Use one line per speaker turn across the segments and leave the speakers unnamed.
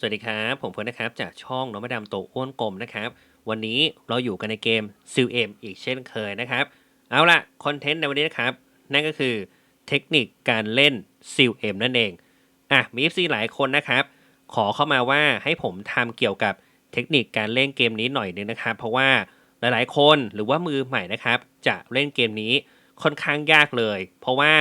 สวัสดีครับ ผมเพื่อนนะครับ จากช่องน้องมาดามโตอ้วนกลมนะครับ วันนี้เราอยู่กันในเกมซิลเอ็มอีกเช่นเคยนะครับ เอาล่ะ คอนเทนต์ในวันนี้นะครับ นั่นก็คือเทคนิคการเล่นซิลเอ็มนั่นเอง อะ มี FC หลายคนนะครับ ขอเข้ามาว่าให้ผมทำเกี่ยวกับเทคนิคการเล่นเกมนี้หน่อยนึงนะครับ เพราะว่าหลายๆ คนหรือว่ามือใหม่นะครับ จะเล่นเกมนี้ค่อนข้างยากเลย เพราะว่า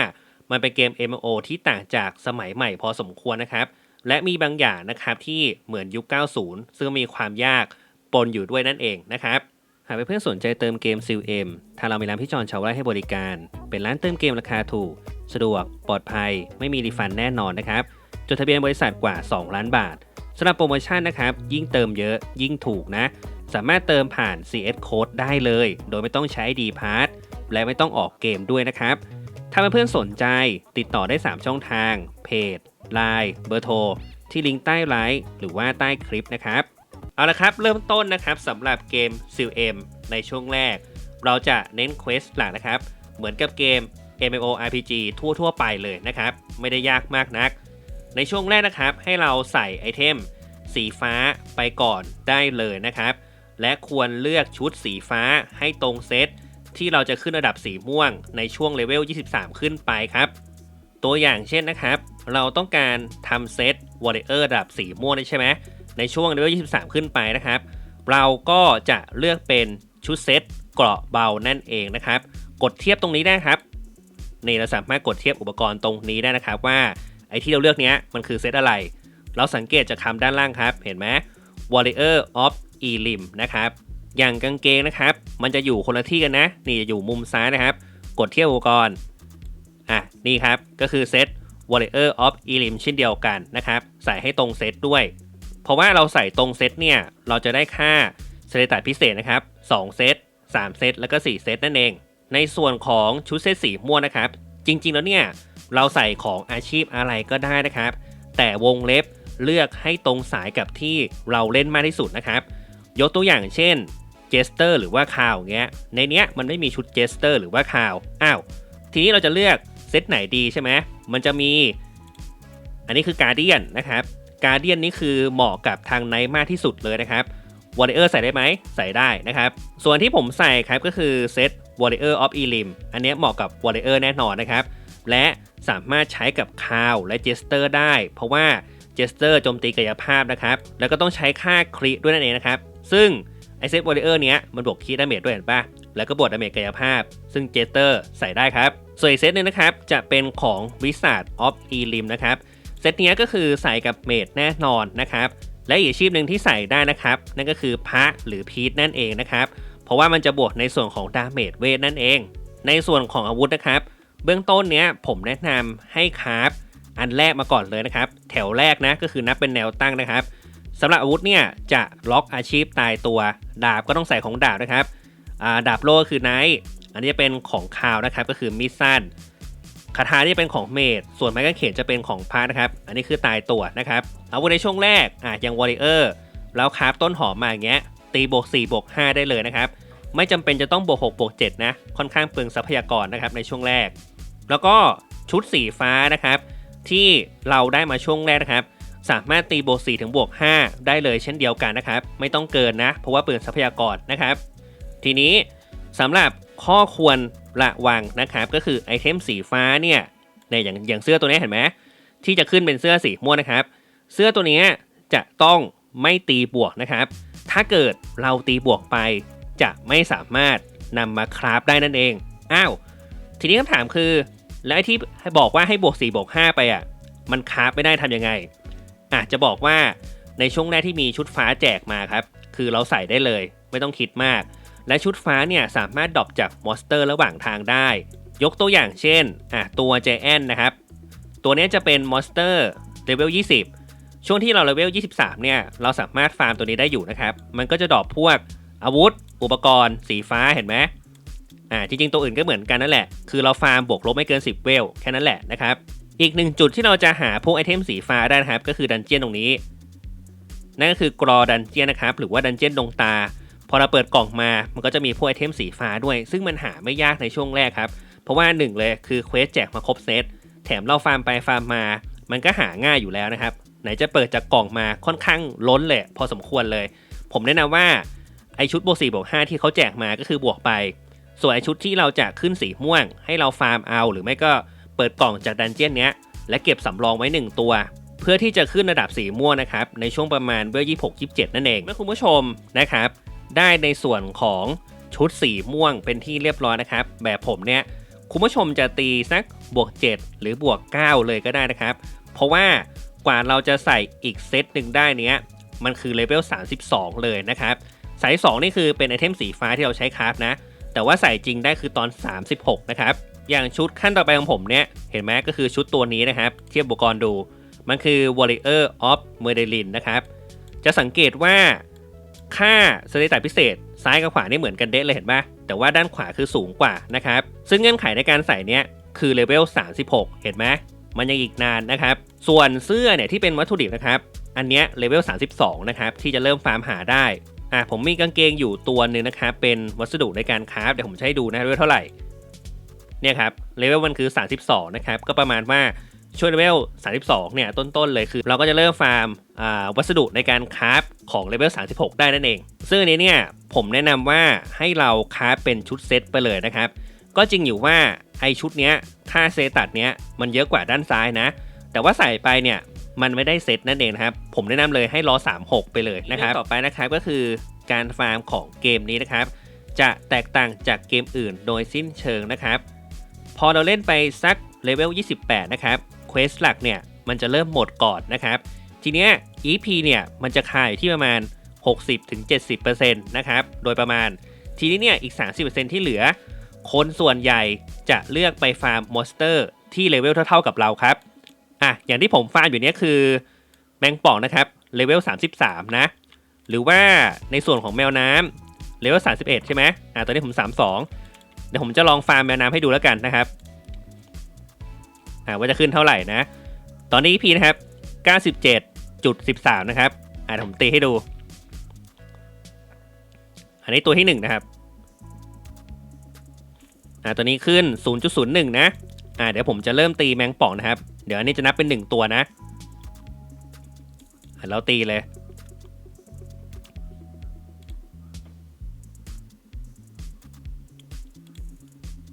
มันเป็นเกม MMO ที่ต่างจากสมัยใหม่พอสมควรนะครับ และมีบางอย่างนะครับที่เหมือนยุค 90 ซึ่งมีความยากปนอยู่ด้วยนั่นเองนะครับ หากเพื่อนๆสนใจเติมเกมซิลเอ็มทางเรามีร้านพี่จอนชาวไร่ให้บริการ เป็นร้านเติมเกมราคาถูก สะดวก ปลอดภัย ไม่มีรีฟันแน่นอนนะครับ จดทะเบียนบริษัทกว่า 2 ล้านบาทสำหรับโปรโมชั่นนะครับ ยิ่งเติมเยอะยิ่งถูกนะ สามารถเติมผ่าน CS Code ได้เลย โดยไม่ต้องใช้ d p a s s และไม่ต้องออกเกมด้วยนะครับ ถ้าเพื่อนๆสนใจติดต่อได้ 3 ช่องทาง เพจ Line เบอร์โทร ที่ลิงก์ใต้ไลฟ์หรือว่าใต้คลิปนะครับ เอาละครับ เริ่มต้นนะครับสำหรับเกม s i l M ในช่วงแรก เราจะเน้นเควสหลักนะครับ เหมือนกับเกม MMORPG ทั่วๆ ไปเลยนะครับ ไม่ได้ยากมากนัก ในช่วงแรกนะครับ ให้เราใส่ไอเทม สีฟ้าไปก่อนได้เลยนะครับ และควรเลือกชุดสีฟ้าให้ตรงเซตที่เราจะขึ้นระดับสีม่วงในช่วงเลเวล 23 ขึ้นไปครับ ตัวอย่างเช่นนะครับ เราต้องการทำเซตวอร์เรอร์ระดับสีม่วงได้ใช่ไหมในช่วงเลเวล23 ขึ้นไปนะครับ เราก็จะเลือกเป็นชุดเซตเกราะเบานั่นเองนะครับ กดเทียบตรงนี้ได้ครับนี่เราสามารถกดเทียบอุปกรณ์ตรงนี้ได้นะครับว่าไอ้ที่เราเลือกเนี้ยมันคือเซตอะไร เราสังเกตจากคำด้านล่างครับ เห็นไหม Warrior of Elim นะครับ อย่างกางเกงนะครับ มันจะอยู่คนละที่กันนะ นี่จะอยู่มุมซ้ายนะครับ กดเทียบอุปกรณ์ อะนี่ครับ ก็คือเซต Warrior of Elim เช่นเดียวกันนะครับ ใส่ให้ตรงเซตด้วย เพราะว่าเราใส่ตรงเซตเนี่ย เราจะได้ค่าเซเลตัดพิเศษนะครับ 2 เซต 3 เซต แล้วก็ 4 เซตนั่นเอง ในส่วนของชุดเซตสีม่วงนะครับ จริง ๆ แล้วเนี่ย เราใส่ของอาชีพอะไรก็ได้นะครับ แต่วงเล็บเลือกให้ตรงสายกับที่เราเล่นมากที่สุดนะครับ ยกตัวอย่างเช่นเจสเตอร์หรือว่าคาวเงี้ย ในเนี้ยมันไม่มีชุดเจสเตอร์หรือว่าคาว อ้าว ทีนี้เราจะเลือก เซตไหนดีใช่ไหมมันจะมี อันนี้คือการเดียนนะครับการเดียนนี่คือเหมาะกับทางไนท์มากที่สุดเลยนะครับวอร์เรอร์ใส่ได้ไหมใส่ได้นะครับ ส่วนที่ผมใส่ครับก็คือเซต Warrior of Elim อันนี้เหมาะกับ Warrior แน่นอนนะครับ และสามารถใช้กับคาวและเจสเตอร์ได้ เพราะว่าเจสเตอร์โจมตีกายภาพนะครับ แล้วก็ต้องใช้ค่าคริด้วยนั่นเองนะครับ ซึ่งไอเซต Warrior เนี้ยมันบวกครีดาเมจด้วยเห็นปะ แล้วก็บวกดาเมจกายภาพ ซึ่งเจสเตอร์ใส่ได้ครับ ส่วนอีกเซตหนึงนะครับ จะเป็นของ Wizard of Elim นะครับ เซตเนี้ยก็คือใส่กับเมจแน่นอนนะครับ และอีกอาชีพหนึ่งที่ใส่ได้นะครับ นั่นก็คือพระหรือพีทนั่นเองนะครับ เพราะว่ามันจะบวกในส่วนของดาเมจเวทนั่นเอง ในส่วนของอาวุธนะครับ เบื้องต้นเนี้ยผมแนะนำให้คราฟอันแรกมาก่อนเลยนะครับ แถวแรกนะก็คือนับเป็นแนวตั้งนะครับสำหรับอาวุธเนี่ยจะล็อกอาชีพตายตัว ดาบก็ต้องใส่ของดาบนะครับ ดาบโล่คือไนท์อันนี้จะเป็นของคาวนะครับก็คือมิสซันคาถาที่เป็นของเมดส่วนไม้กางเขนจะเป็นของพาระนะครับ อันนี้คือตายตัวนะครับ เอาไวุธในช่วงแรกอะย่างวอริเออร์แล้วคราฟต้นหอมมาอย่างเงี้ย ตีบวก4บวก5ได้เลยนะครับ ไม่จำเป็นจะต้องบวก6บวก7นะ ค่อนข้างเปลืองทรัพยากรนะครับในช่วงแรก แล้วก็ชุดสีฟ้านะครับ ที่เราได้มาช่วงแรกนะครับ สามารถตีบวก4ถึงบวก5ได้เลยเช่นเดียวกันนะครับ ไม่ต้องเกินนะ เพราะว่าเปลืองทรัพยากรนะครับ ทีนี้สำหรับข้อควรระวังนะครับก็คือไอเทมสีฟ้าเนี่ยในอย่างอย่างเสื้อตัวนี้เห็นไหมที่จะขึ้นเป็นเสื้อสีม่วงนะครับ เสื้อตัวนี้จะต้องไม่ตีบวกนะครับ ถ้าเกิดเราตีบวกไป จะไม่สามารถนำมาคราฟได้นั่นเองอ้าวทีนี้คำถามคือ แล้วที่บอกว่าให้บวก4บวก5ไปอะมันคราฟไม่ได้ทำยังไงอาจจะบอกว่าในช่วงแรกที่มีชุดฟ้าแจกมาครับ คือเราใส่ได้เลย ไม่ต้องคิดมาก และชุดฟ้าเนี่ยสามารถดรอปจากมอนสเตอร์ระหว่างทางได้ ยกตัวอย่างเช่นอะตัวเจแอนนะครับ ตัวนี้จะเป็นมอนสเตอร์เลเวล 20 ช่วงที่เราเลเวล 23 เนี่ย เราสามารถฟาร์มตัวนี้ได้อยู่นะครับ มันก็จะดรอปพวกอาวุธ อุปกรณ์ สีฟ้าเห็นไหมอ่าจริงๆ ตัวอื่นก็เหมือนกันนั่นแหละ คือเราฟาร์มบวกลบไม่เกิน 10 เวล แค่นั้นแหละนะครับ อีกหนึ่งจุดที่เราจะหาพวกไอเทมสีฟ้าได้นะครับ ก็คือดันเจียนตรงนี้ นั่นก็คือกรอดันเจียนนะครับ หรือว่าดันเจียนดงตา พอเราเปิดกล่องมา มันก็จะมีพวกไอเทมสีฟ้าด้วย ซึ่งมันหาไม่ยากในช่วงแรกครับ เพราะว่าหนึ่งเลยคือเควสแจกมาครบเซต แถมเราฟาร์มไปฟาร์มมา มันก็หาง่ายอยู่แล้วนะครับ ไหนจะเปิดจากกล่องมาค่อนข้างล้นเลยพอสมควรเลย ผมแนะนำว่าไอชุดบวก4บวก5ที่เขาแจกมาก็คือบวกไป ส่วนไอชุดที่เราจะขึ้นสีม่วง ให้เราฟาร์มเอา หรือไม่ก็เปิดกล่องจากดันเจี้ยนเนี้ยและเก็บสำรองไว้ 1 ตัว เพื่อที่จะขึ้นระดับสีม่วงนะครับในช่วงประมาณเบอร์26 27นั่นเองเมื่อคุณผู้ชมนะครับ ได้ในส่วนของชุดสีม่วงเป็นที่เรียบร้อยนะครับ แบบผมเนี่ยคุณผู้ชมจะตีสักบวก 7 หรือบวก 9 เลยก็ได้นะครับ เพราะว่ากว่าเราจะใส่อีกเซตหนึ่งได้เนี้ยมันคือเลเวล 32 เลยนะครับสาย2นี่คือเป็นไอเทมสีฟ้าที่เราใช้คราฟนะ แต่ว่าใส่จริงได้คือตอน 36 นะครับ อย่างชุดขั้นต่อไปของผมเนี่ย เห็นไหมก็คือชุดตัวนี้นะครับ เทียบอุปกรณ์ดู มันคือ Warrior of m e r d l i n นะครับ จะสังเกตว่า ค่าสเตตัสพิเศษ ซ้ายกับขวานี่เหมือนกันเด้เลยเห็นปะแต่ว่าด้านขวาคือสูงกว่านะครับ ซึ่งเงื่อนไขในการใส่เนี้ยคือเลเวล 36 เห็นไหมมันยังอีกนานนะครับ ส่วนเสื้อเนี่ยที่เป็นวัตถุดิบนะครับ อันเนี้ยเลเวล 32 นะครับ ที่จะเริ่มฟาร์มหาได้อะผมมีกางเกงอยู่ตัวหนึ่งนะครับ เป็นวัสดุในการคราฟเดี๋ยวผมให้ดูนะเลเวลเท่าไหร่เนี่ยครับเลเวลมันคือ 32 นะครับ ก็ประมาณว่า ช่วยเลเวล 32 เนี่ย ต้น ๆ เลยคือ เราก็จะเริ่มฟาร์มอ่าวัสดุในการคราฟของเลเวล 36 ได้นั่นเอง ซึ่งอันนี้เนี่ย ผมแนะนำว่าให้เราคราฟเป็นชุดเซตไปเลยนะครับ ก็จริงอยู่ว่าไอชุดเนี้ยค่าเซตัดเนี้ยมันเยอะกว่าด้านซ้ายนะ แต่ว่าใส่ไปเนี่ยมันไม่ได้เซตนั่นเองนะครับ ผมแนะนำเลยให้รอ 36 ไปเลยนะครับ ต่อไปนะครับก็คือการฟาร์มของเกมนี้นะครับ จะแตกต่างจากเกมอื่นโดยสิ้นเชิงนะครับ พอเราเล่นไปสักเลเวล 28 นะครับเควสหลักเนี่ยมันจะเริ่มหมดก่อนนะครับ ทีเนี้ย EP เนี่ยมันจะคายอยู่ที่ประมาณ 60-70%นะครับ โดยประมาณ ทีนี้เนี่ยอีก 30%ที่เหลือ คนส่วนใหญ่จะเลือกไปฟาร์มมอนสเตอร์ที่เลเวลเท่าๆกับเราครับอะอย่างที่ผมฟาร์มอยู่เนี้ยคือแมงป่องนะครับเลเวล 33 นะ หรือว่าในส่วนของแมวน้ำเลเวล 31 ใช่ไหมอะตอนนี้ผม 32 เดี๋ยวผมจะลองฟาร์มแมวน้ำให้ดูแล้วกันนะครับ ว่าจะขึ้นเท่าไหร่นะ ตอนนี้พีนะครับ 97.13 นะครับ อ่าผมตีให้ดู อันนี้ตัวที่ 1 นะครับ อ่าตัวนี้ขึ้น 0.01 นะ อ่าเดี๋ยวผมจะเริ่มตีแมงป่องนะครับ เดี๋ยวอันนี้จะนับเป็น 1 ตัวนะอ่าแล้วตีเลย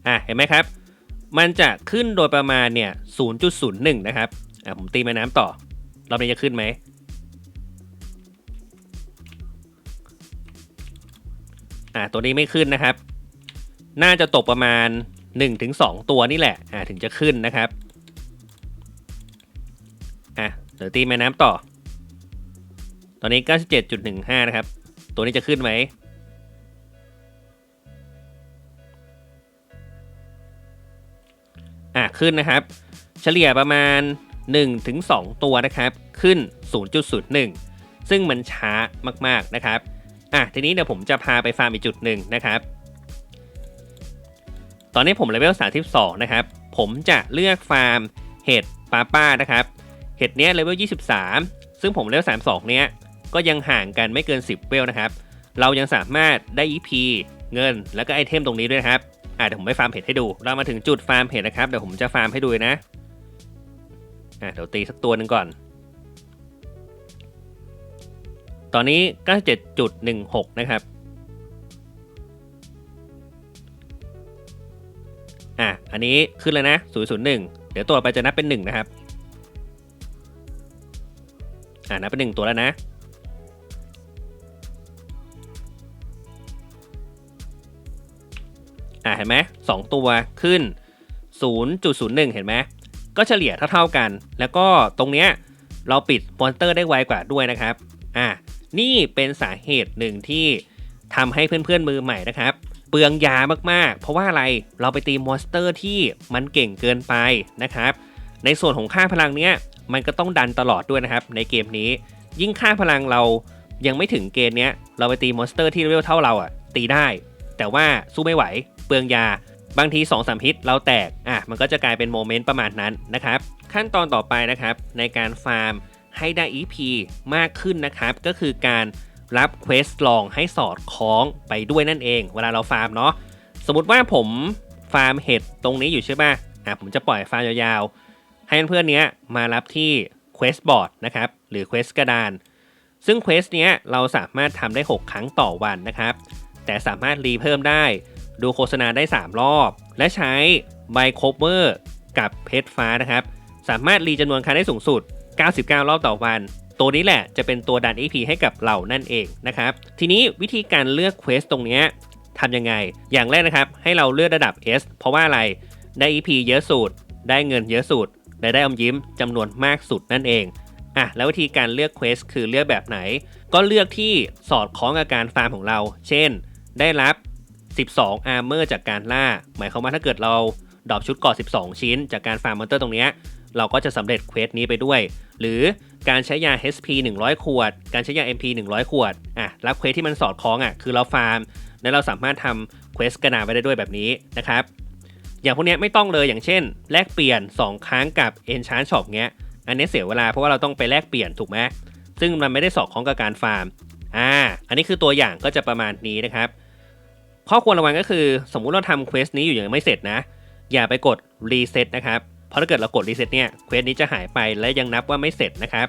อะเห็นไหมครับ มันจะขึ้นโดยประมาณเนี่ย 0.01 นะครับ อะผมตีม่น้ำต่อ รอบนี้จะขึ้นไหม อะตัวนี้ไม่ขึ้นนะครับ น่าจะตกประมาณ 1-2 ตัวนี่แหละ อะถึงจะขึ้นนะครับ อะเดี๋ยวตีม่น้ำต่อ ตอนนี้ 97.15 นะครับ ตัวนี้จะขึ้นไหม อะขึ้นนะครับ เฉลี่ยประมาณ 1-2 ตัวนะครับ ขึ้น 0.01 ซึ่งมันช้ามากๆนะครับอะทีนี้เดี๋ยวผมจะพาไปฟาร์มอีกจุดหนึ่งนะครับ ตอนนี้ผมเลเวล 32 นะครับ ผมจะเลือกฟาร์มเห็ดปาป้านะครับ เห็ดเนี้ยเลเวล 23 ซึ่งผมเลเวล 32 เนี้ยก็ยังห่างกันไม่เกิน 10 เวลนะครับ เรายังสามารถได้ EP เงินแล้วก็ไอเทมตรงนี้ด้วยครับ อะเดี๋ยวผมไปฟาร์มเห็ดให้ดู เรามาถึงจุดฟาร์มเห็ดนะครับ เดี๋ยวผมจะฟาร์มให้ดูนะ อะเดี๋ยวตีสักตัวหนึ่งก่อน ตอนนี้ 97.16 นะครับ อะ อันนี้ขึ้นแล้วนะ 001 เดี๋ยวตัวไปจะนับเป็น 1 นะครับ อะนับเป็น 1 ตัวแล้วนะ ห็นไหมสองตัวขึ้น 0.01 เห็นไหมก็เฉลี่ยเท่าๆกัน แล้วก็ตรงเนี้ยเราปิดมอนสเตอร์ได้ไวกว่าด้วยนะครับอะนี่เป็นสาเหตุหนึ่งที่ทำให้เพื่อนๆมือใหม่นะครับเปลืองยามากๆ เพราะว่าอะไรเราไปตีมอนสเตอร์ที่มันเก่งเกินไปนะครับ ในส่วนของค่าพลังเนี้ยมันก็ต้องดันตลอดด้วยนะครับในเกมนี้ ยิ่งค่าพลังเรายังไม่ถึงเกณฑ์เนี้ยเราไปตีมอนสเตอร์ที่เลเวลเท่าเราอะตีได้ แต่ว่าสู้ไม่ไหว ลืองยา บางที2อสามฮิตเราแตกอะมันก็จะกลายเป็นโมเมนต์ประมาณนั้นนะครับ ขั้นตอนต่อไปนะครับในการฟาร์มให้ได้ EP มากขึ้นนะครับ ก็คือการรับเควสลองให้สอดคล้องไปด้วยนั่นเอง เวลาเราฟาร์มเนาะสมมติว่าผมฟาร์มเห็ดตรงนี้อยู่ใช่ป่ะอะผมจะปล่อยฟาร์มยาวๆ ให้เพื่อนๆเนี้ยมารับที่ Quest Board นะครับหรือ Quest กระดาน ซึ่ง Quest เนี้ยเราสามารถทำได้ 6 ครั้งต่อวันนะครับ แต่สามารถรีเพิ่มได้ ดูโฆษณาได้ 3 รอบ และใช้ใบโคเวอร์กับเพชรฟ้านะครับ สามารถรีจำนวนครั้งได้สูงสุด 99 รอบต่อวัน ตัวนี้แหละจะเป็นตัวดัน EP ให้กับเรานั่นเองนะครับ ทีนี้วิธีการเลือก Quest ตรงนี้ทำยังไง อย่างแรกนะครับ ให้เราเลือกระดับ S เพราะว่าอะไร ได้ EP เยอะสุด ได้เงินเยอะสุด และได้อมยิ้มจำนวนมากสุดนั่นเองอะแล้ววิธีการเลือก Quest คือเลือกแบบไหน ก็เลือกที่สอดคล้องกับการฟาร์มของเรา เช่น ได้รับ 12อาร์เมอร์จากการล่า หมายความว่าถ้าเกิดเราดรอปชุดกราะ12 ชิ้น จากการฟาร์มมอนเตอร์ตรงนี้ เราก็จะสำเร็จเควสนี้ไปด้วย หรือการใช้ยา HP 100 ขวด การใช้ยา MP 100 ขวด อะรับเควสที่มันสอดคล้องอะ คือเราฟาร์ม และเราสามารถทำเควสกระดาษไปได้ด้วยแบบนี้นะครับ อย่างพวกนี้ไม่ต้องเลย อย่างเช่น แลกเปลี่ยน 2 ครั้งกับ Enchant Shop เงี้ย อันนี้เสียเวลาเพราะว่าเราต้องไปแลกเปลี่ยนถูกไหมซึ่งมันไม่ได้สอดคล้องกับการฟาร์ม อ่า อันนี้คือตัวอย่างก็จะประมาณนี้นะครับ ข้อควรระวังก็คือ สมมุติเราทำเควสนี้อยู่ยังไม่เสร็จนะ อย่าไปกดรีเซ็ตนะครับ เพราะถ้าเกิดเรากดรีเซ็ตเนี่ยเควสนี้จะหายไปและยังนับว่าไม่เสร็จนะครับ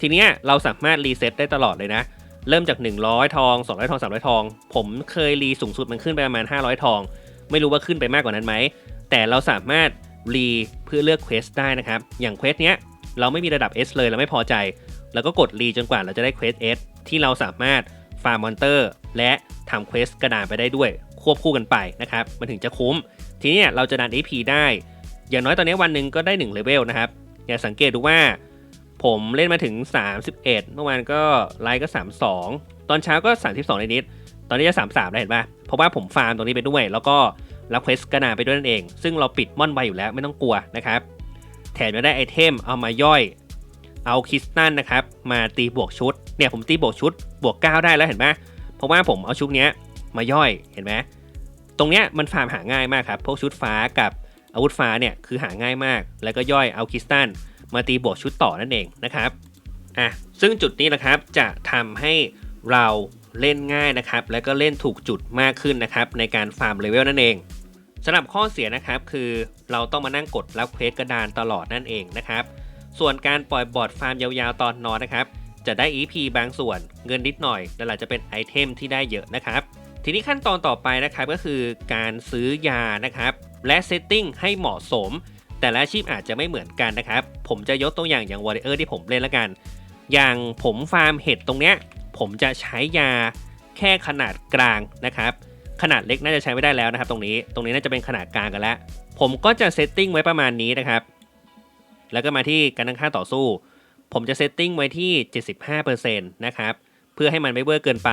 ทีนี้เราสามารถรีเซ็ตได้ตลอดเลยนะ เริ่มจาก 100 ทอง 200 ทอง 300 ทอง ผมเคยรีสูงสุดมันขึ้นไปประมาณ 500 ทอง ไม่รู้ว่าขึ้นไปมากกว่านั้นไหม แต่เราสามารถรีเพื่อเลือกเควสได้นะครับ อย่างเควสเนี้ยเราไม่มีระดับ S เลยเราไม่พอใจ แล้วก็กดรีจนกว่าเราจะได้เควส S ที่เราสามารถ ฟาร์มมอนเตอร์ และทำเควสกระดานไปได้ด้วย ควบคู่กันไปนะครับ มันถึงจะคุ้ม ทีนี้เราจะดัน AP ได้ อย่างน้อยตอนนี้วันหนึ่งก็ได้1เลเวลนะครับ อย่าสังเกตดูว่า ผมเล่นมาถึง 31 เมื่อวานก็ไลท์ก็ 32 ตอนเช้าก็ 32นิดๆตอนนี้จะ33แล้วเห็นปะเพราะว่าผมฟาร์มตรงนี้ไปด้วย แล้วก็รับเควสกระดานไปด้วยนั่นเอง ซึ่งเราปิดม่อนไวอยู่แล้วไม่ต้องกลัวนะครับ แถมยังได้ไอเทมเอามาย่อยเอาคริสตัลนะครับมาตีบวกชุด เนี่ยผมตีบวกชุดบวก 9 ได้แล้วเห็นไหมเพราะว่าผมเอาชุดเนี้ยมาย่อยเห็นไหมตรงเนี้ยมันฟาร์มหาง่ายมากครับพวกชุดฟ้ากับอาวุธฟ้าเนี่ยคือหาง่ายมาก แล้วก็ย่อยเอาคริสตัลมาตีบวกชุดต่อนั่นเองนะครับอะซึ่งจุดนี้นะครับจะทำให้เราเล่นง่ายนะครับ แล้วก็เล่นถูกจุดมากขึ้นนะครับในการฟาร์มเลเวลนั่นเองสำหรับข้อเสียนะครับคือเราต้องมานั่งกดรับเควสกระดานตลอดนั่นเองนะครับ ส่วนการปล่อยบอร์ดฟาร์มยาวๆตอนนอนนะครับ จะได้ EP บางส่วนเงินนิดหน่อยและหลังจะเป็นไอเทมที่ได้เยอะนะครับ ทีนี้ขั้นตอนต่อไปนะครับก็คือการซื้อยานะครับ และเซตติ้งให้เหมาะสม แต่ละอาชีพอาจจะไม่เหมือนกันนะครับ ผมจะยกตัวอย่างอย่างวอร์เออร์ที่ผมเล่นล้วกัน อย่างผมฟาร์มเห็ดตรงเนี้ยผมจะใช้ยาแค่ขนาดกลางนะครับ ขนาดเล็กน่าจะใช้ไม่ได้แล้วนะครับ ตรงนี้ตรงนี้น่าจะเป็นขนาดกลางกันแล้ว ผมก็จะเซตติ้งไว้ประมาณนี้นะครับ แล้วก็มาที่การตั้งค่าต่อสู้ ผมจะเซตติ้งไว้ที่ 75%นะครับ เพื่อให้มันไม่เวอร์เกินไป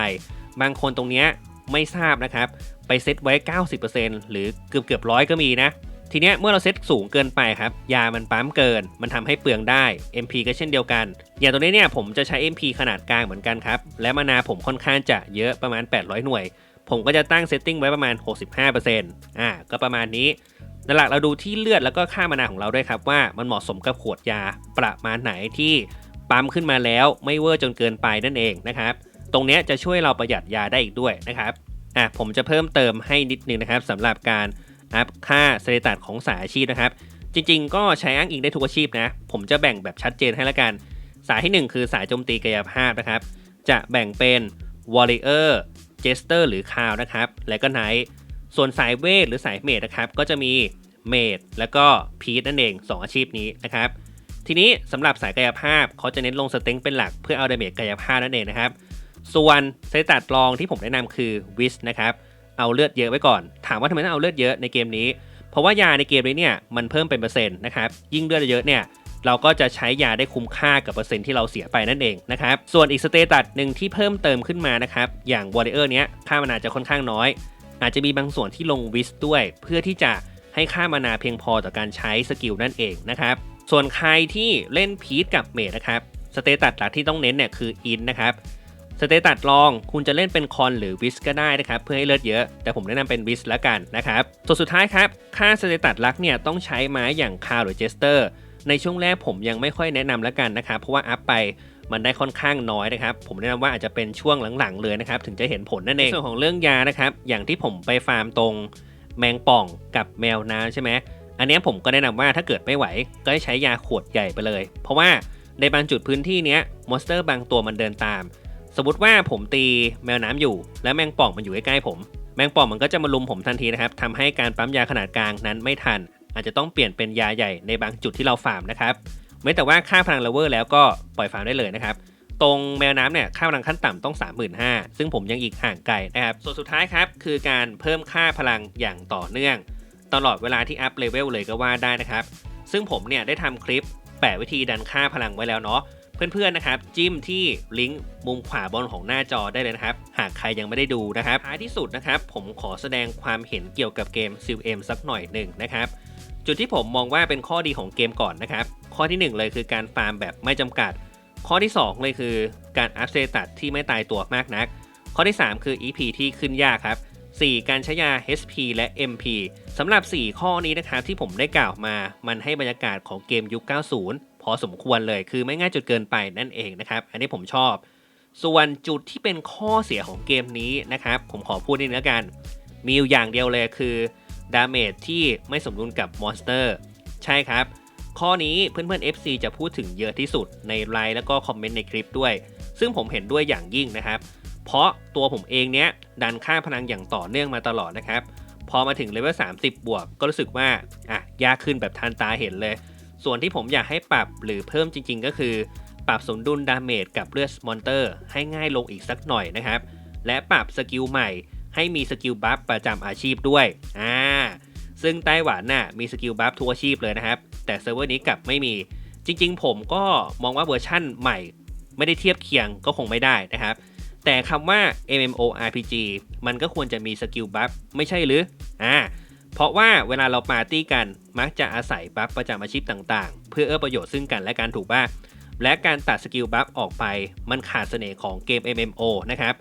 บางคนตรงเนี้ยไม่ทราบนะครับ ไปเซตไว้ 90%หรือเกือบเกือบร้อยก็มีนะ ทีเนี้ยเมื่อเราเซตสูงเกินไปครับ ยามันปั๊มเกิน มันทำให้เปลืองได้ MP ก็เช่นเดียวกัน อย่างตัวนี้เนี่ยผมจะใช้ MP ขนาดกลางเหมือนกันครับ และมานาผมค่อนข้างจะเยอะประมาณ 800 หน่วย ผมก็จะตั้งเซตติ้งไว้ประมาณ 65%อ่า ก็ประมาณนี้ หลักเราดูที่เลือดแล้วก็ค่ามานาของเราด้วยครับว่ามันเหมาะสมกับขวดยาประมาณไหนที่ปั๊มขึ้นมาแล้วไม่เวอร์จนเกินไปนั่นเองนะครับ ตรงนี้จะช่วยเราประหยัดยาได้อีกด้วยนะครับอะผมจะเพิ่มเติมให้นิดนึงนะครับสำหรับการอัพค่าสเตตัสของสายอาชีพนะครับ จริงๆ ก็ใช้อ้างอิงได้ทุกอาชีพนะ ผมจะแบ่งแบบชัดเจนให้ละกัน สายทีหนึ่1 คือสายโจมตีกายภาพนะครับ จะแบ่งเป็น Warrior Jester หรือคาวนะครับ และก็ Knight ส่วนสายเวทหรือสายเมดนะครับก็จะมีเมดแล้วก็พีทนั่นเอง 2 อาชีพนี้นะครับ ทีนี้สำหรับสายกายภาพเขาจะเน้นลงสเต็งเป็นหลักเพื่อเอาดาเมจกายภาพนั่นเองนะครับ ส่วนเซตตัดรองที่ผมแนะนำคือวิสนะครับเอาเลือดเยอะไว้ก่อน ถามว่าทำไมต้องเอาเลือดเยอะในเกมนี้ เพราะว่ายาในเกมนี้เนี่ยมันเพิ่มเป็นเปอร์เซ็นต์นะครับยิ่งเลือดเยอะเนี่ยเราก็จะใช้ยาได้คุ้มค่ากับเปอร์เซ็นต์ที่เราเสียไปนั่นเองนะครับ ส่วนอีกสเตตัสหนึ่งที่เพิ่มเติมขึ้นมานะครับ อย่างวอร์เออร์เนี้ยค่ามานอาจจะค่อนข้างน้อย อาจจะมีบางส่วนที่ลงวิสด้วย เพื่อที่จะให้ค่ามานาเพียงพอต่อการใช้สกิลนั่นเองนะครับส่วนใครที่เล่นพีทกับเมดนะครับสเตตัสหลักที่ต้องเน้นเนี่ยคืออินนะครับสเตตัสลองคุณจะเล่นเป็นคอนหรือวิสก็ได้นะครับเพื่อให้เลือดเยอะ แต่ผมแนะนำเป็นวิสล้วกันนะครับส่วนสุดท้ายครับ ค่าสเตตัสลักเนี่ยต้องใช้ไม้อย่างคาหรือเจสเตอร์ในช่วงแรกผมยังไม่ค่อยแนะนำแล้วกันนะครับเพราะว่าอัพไป มันได้ค่อนข้างน้อยนะครับ ผมแนะนำว่าอาจจะเป็นช่วงหลังๆ เลยนะครับ ถึงจะเห็นผลนั่นเองส่วนของเรื่องยานะครับ อย่างที่ผมไปฟาร์มตรงแมงป่องกับแมวน้ำใช่ไหมอันนี้ผมก็แนะนำว่าถ้าเกิดไม่ไหวก็ให้ใช้ยาขวดใหญ่ไปเลย เพราะว่าในบางจุดพื้นที่เนี้ยมอนสเตอร์บางตัวมันเดินตาม สมมติว่าผมตีแมวน้ำอยู่ แล้วแมงป่องมันอยู่ใกล้ๆผม แมงป่องมันก็จะมาลุมผมทันทีนะครับทำให้การปั๊มยาขนาดกลางนั้นไม่ทัน อาจจะต้องเปลี่ยนเป็นยาใหญ่ในบางจุดที่เราฟาร์มนะครับ ไม่แต่ว่าค่าพลังเลเวอร์แล้วก็ปล่อยฟาร์มได้เลยนะครับ ตรงแมวน้ำเนี่ยค่าพลังขั้นต่ำต้อง 35,000 ซึ่งผมยังอีกห่างไกลนะครับ ส่วนสุดท้ายครับคือการเพิ่มค่าพลังอย่างต่อเนื่อง ตลอดเวลาที่อัพเลเวลเลยก็ว่าได้นะครับ ซึ่งผมเนี่ยได้ทำคลิปแปะวิธีดันค่าพลังไว้แล้วเนาะเพื่อนๆนะครับจิ้มที่ลิงก์มุมขวาบนของหน้าจอได้เลยนะครับ หากใครยังไม่ได้ดูนะครับท้ายที่สุดนะครับ ผมขอแสดงความเห็นเกี่ยวกับเกม s ิ l M สักหน่อยหนึ่งนะครับ จุดที่ผมมองว่าเป็นข้อดีของเกมก่อนนะครับ ข้อทีหนึ่1 เลยคือการฟาร์มแบบไม่จำกัด ข้อที่ 2 เลยคือการอัพสเตตัสที่ไม่ตายตัวมากนัก ข้อที่ 3 คือ EP ที่ขึ้นยากครับ 4. การใช้ยา HP และ MP สำหรับ 4 ข้อนี้นะครับที่ผมได้กล่าวมา มันให้บรรยากาศของเกมยุค 90 พอสมควรเลยคือไม่ง่ายจนเกินไปนั่นเองนะครับ อันนี้ผมชอบ ส่วนจุดที่เป็นข้อเสียของเกมนี้นะครับ ผมขอพูดนิดนึงแล้วกัน มีอยู่อย่างเดียวเลยคือ ดาเมจที่ไม่สมดุลกับมอนสเตอร์ ใช่ครับ ข้อนี้เพื่อนๆ FC จะพูดถึงเยอะที่สุดในไลน์แล้วก็คอมเมนต์ในคลิปด้วย ซึ่งผมเห็นด้วยอย่างยิ่งนะครับ เพราะตัวผมเองเนี้ยดันค่าพลังอย่างต่อเนื่องมาตลอดนะครับ พอมาถึงเลเวล30 บวก ก็รู้สึกว่าอะยากขึ้นแบบทันตาเห็นเลย ส่วนที่ผมอยากให้ปรับหรือเพิ่มจริง ๆ ก็คือ ปรับสมดุลดาเมจกับเลือดมอนเตอร์ให้ง่ายลงอีกสักหน่อยนะครับ และปรับสกิลใหม่ให้มีสกิลบัฟประจำอาชีพด้วย อ่า ซึ่งไต้หวันน่ะมีสกิลบัฟทุกอาชีพเลยนะครับ แต่เซิร์ฟเวอร์นี้กลับไม่มี จริง ๆ ผมก็มองว่าเวอร์ชั่นใหม่ ไม่ได้เทียบเคียงก็คงไม่ได้นะครับ แต่คำว่า MMORPG มันก็ควรจะมีสกิลบัฟไม่ใช่หรือ อ่า เพราะว่าเวลาเราปาร์ตี้กันมักจะอาศัยบัฟประจำอาชีพต่างๆ เพื่อเอื้อประโยชน์ซึ่งกันและกันถูกป่ะและการตัดสกิลบัฟออกไปมันขาดเสน่ห์ของเกม MMO นะครับ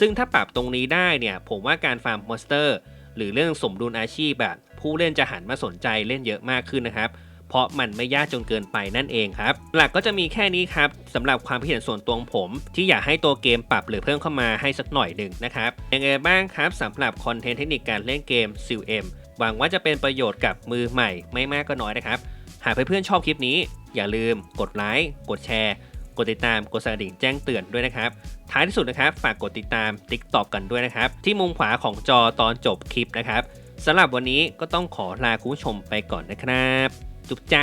ซึ่งถ้าปรับตรงนี้ได้เนี่ย ผมว่าการฟาร์มมอนสเตอร์ หรือเรื่องสมดุลอาชีพแบบ ผู้เล่นจะหันมาสนใจเล่นเยอะมากขึ้นนะครับ เพราะมันไม่ยากจนเกินไปนั่นเองครับ หลักก็จะมีแค่นี้ครับสำหรับความคิดเห็นส่วนตัวของผม ที่อยากให้ตัวเกมปรับหรือเพิ่มเข้ามาให้สักหน่อยหนึ่งนะครับยังไงบ้างครับสำหรับคอนเทนต์เทคนิคการเล่นเกม s ิ l M หวังว่าจะเป็นประโยชน์กับมือใหม่ไม่มากก็น้อยนะครับ หากเพื่อนๆชอบคลิปนี้ อย่าลืม กดไลค์กดแชร์ กดติดตามกดสั่นกระดิ่งแจ้งเตือนด้วยนะครับ ท้ายที่สุดนะครับ ฝากกดติดตาม TikTok กันด้วยนะครับ ที่มุมขวาของจอตอนจบคลิปนะครับ สำหรับวันนี้ก็ต้องขอลาคุณผู้ชมไปก่อนนะครับ จุ๊บจ้า